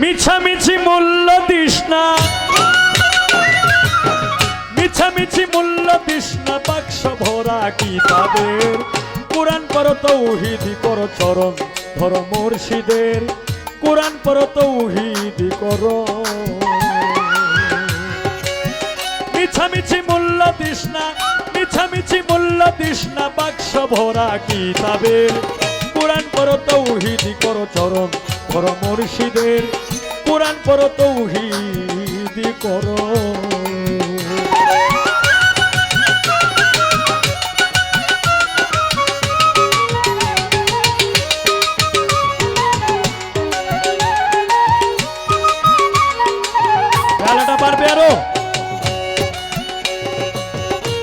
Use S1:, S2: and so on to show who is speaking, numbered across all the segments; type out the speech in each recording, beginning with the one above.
S1: মিছামিছি মূল্য দিস না। মিছামিছি মূল্য দিস না বাক্স ভরা কিতাবের কোরআন পর তৌহিদি কর চরণ ধর মুর্শিদের। কোরআন পর তৌহিদি কর মিছামিছি মূল্য দিস না, মিছামিছি মূল্য দিস না বাক্স ভরা কিতাবের কোরআন পর তৌহিদি কর চরণ ধর মুর্শিদের কোরআন পর তৌহিদি কর।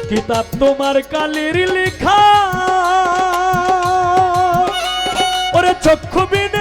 S1: কিতাব তোমার কালির লেখা। ওরে চক্ষু বিনে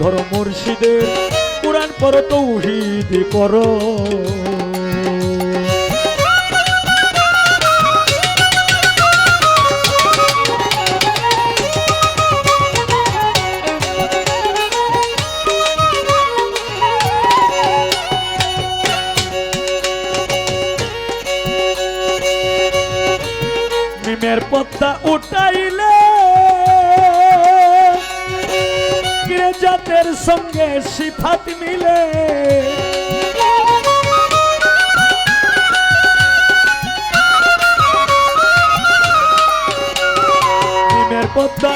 S1: ধর মুর্শিদের কোরআন পর তৌহিদি কর মিমের পদ্মা উঠাইলে সঙ্গে সিফাত মিলে। পদ্মা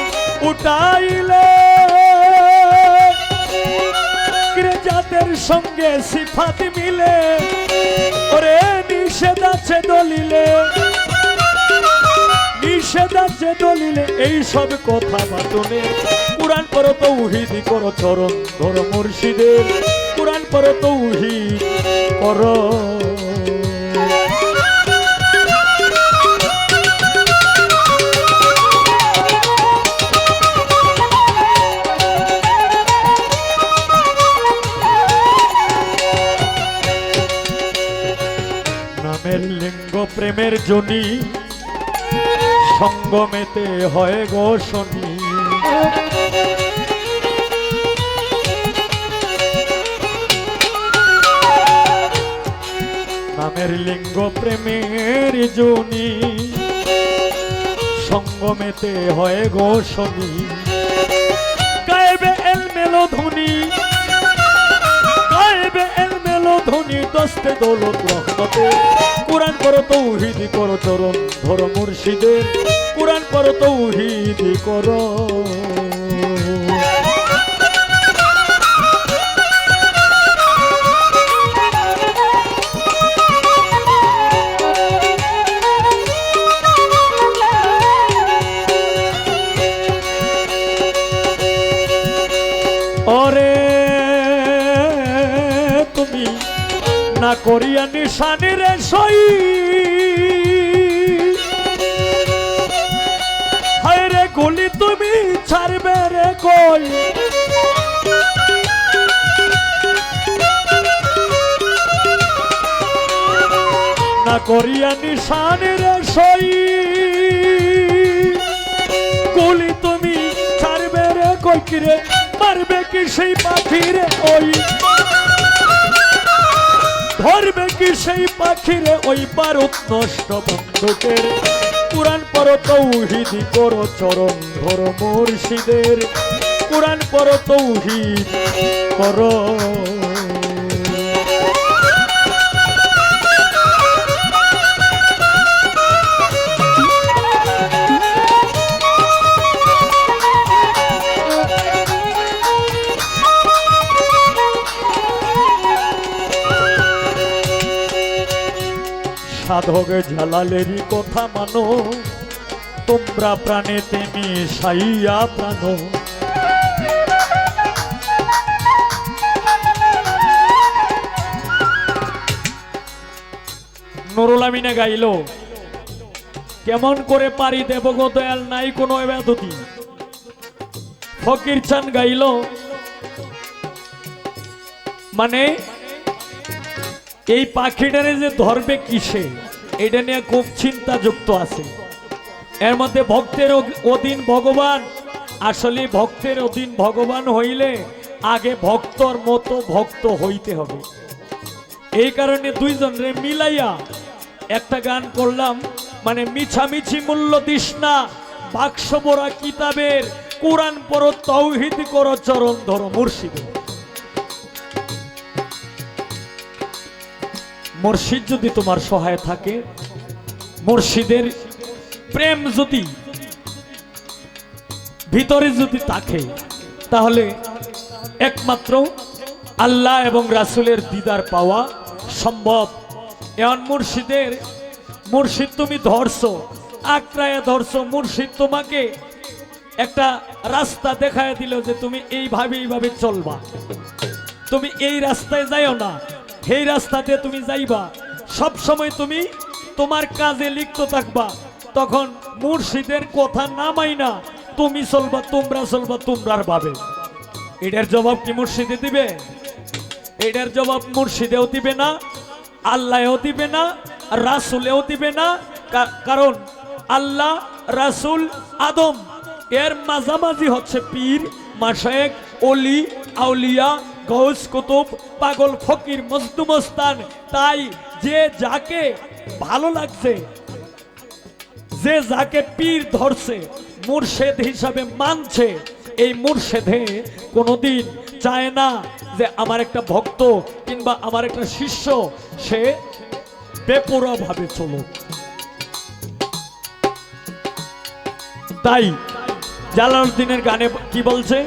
S1: উঠাইলে। কিরে জাতের সঙ্গে সিফাত মিলে। ওরে নিষেধ আছে দলিলে। নিষেধ আছে দলিলে এই সব কথা বাতনে কোরআন পর তৌহিদি কর চরণ ধর মুর্শিদের, কোরআন কর। নামের লিঙ্গ প্রেমের জনি সঙ্গমেতে হয় গো শনি। নামের লিঙ্গ প্রেমের জনি সঙ্গমেতে হয় গো শনি। গায়েবে এল ধনী ধনী দস্তে দৌলত রহমতে। কোরআন পর তৌহিদি কর, চরণ ধর মুর্শিদের কোরআন পর তৌহিদি কর। করিয়া নিশানির সই। হায় রে গুলি তুমি ছাড়বে রে কই? না করিয়া নিশানির সই। গুলি তুমি ছাড়বে রে কই কিরে? মারবে কি সেই পাখিরে ওই ধরবে কি সেই পাখিরে? ওই বারুদ নষ্ট বন্ধুকের কোরআন পর তৌহিদি করো চরণ ধর মুর্শিদের। কোরআন পর তৌহিদ করো। সাধক ঝালালেরই কথা মানো। তোমরা প্রাণে তেমি সাইয়া প্রাণ। নুরুল গাইল, কেমন করে পারি দেব দয়াল, নাই কোনো ব্যাধতি ফকির চান গাইল মানে এই পাখিটারে যে ধরবে কিসে? এটা নিয়ে খুব চিন্তা যুক্ত আছে। এর মধ্যে ভক্তের অধীন ভগবান। আসলে ভক্তের অধীন ভগবান হইলে আগে ভক্তর মতো ভক্ত হইতে হবে। এই কারণে দুইজনরে মিলাইয়া একটা গান করলাম মানে মিছামিছি মূল্য দিস না বাক্স বড়া কিতাবের কোরআন পর তৌহিদ কর, চরণ ধরো মুর্শিদের মুর্শিদ যদি তোমার সহায় থাকে, মুর্শিদের প্রেম যদি ভিতরে যদি থাকে, তাহলে একমাত্র আল্লাহ এবং রাসুলের দিদার পাওয়া সম্ভব। এমন মুর্শিদের, মুর্শিদ তুমি ধরছো আক্রায়া ধরছো, মুর্শিদ তোমাকে একটা রাস্তা দেখায় দিল যে তুমি এইভাবে এইভাবে চলবা। তুমি এই রাস্তায় যাইও না। সেই রাস্তাতে তুমি যাইবা, সব সময় তুমি তোমার কাজে লিপ্ত থাকবা। তখন মুর্শিদের কথা নামাই না তুমি চলবা, তোমরা চলবা তোমরার ভাবে এটার জবাব কি মুর্শিদে দিবে? এটার জবাব মুর্শিদেও দিবে না, আল্লাহও দিবে না, রাসুলেও দিবে না। কারণ আল্লাহ, রাসুল, আদম, এর মাঝামাঝি হচ্ছে পীর মাসায়েক অলি আউলিয়া গৌস কুতুব, পাগল ফকির মজদুমস্তান তাই যে যাকে ভালো লাগছে, যে যাকে পীর ধরছে, মুর্শেদ হিসাবে মানছে, এই মুর্শেদে কোনোদিন চায় না যে আমার একটা ভক্ত কিংবা আমার একটা শিষ্য, সে বেপরোয়া ভাবে চলুক। তাই জালালউদ্দিনের গানে কি বলছে?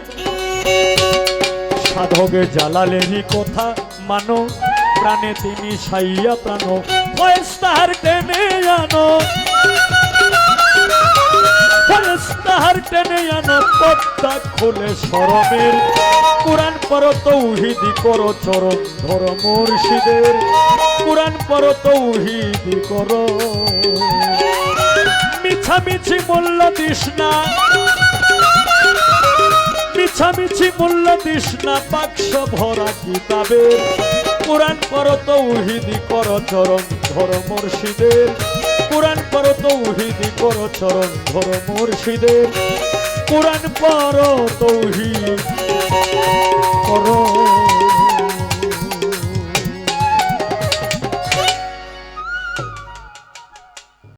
S1: সাধকে জালালেরই কথা মানো, প্রাণে তিনি সাইয়া প্রাণ। ফয়েস্তার টেনে আনো। ফয়েস্তার টেনে আনো, পদ্মা খুলে সরমের। কোরআন পর তৌহিদি করো, চরণ ধর মুর্শিদের। কোরআন পর তৌহিদি করো। মিছামিছি মূল্য না। মিছামিছি মূল্য না বাক্স ভরা কিতাবের কোরআন করো তো উহিদি কর চরণ ধর মুর্শিদের। কোরআন করো তো উহিদি কর চরণ ধর মুর্শিদের। কোরআন পর তৌহিদ কর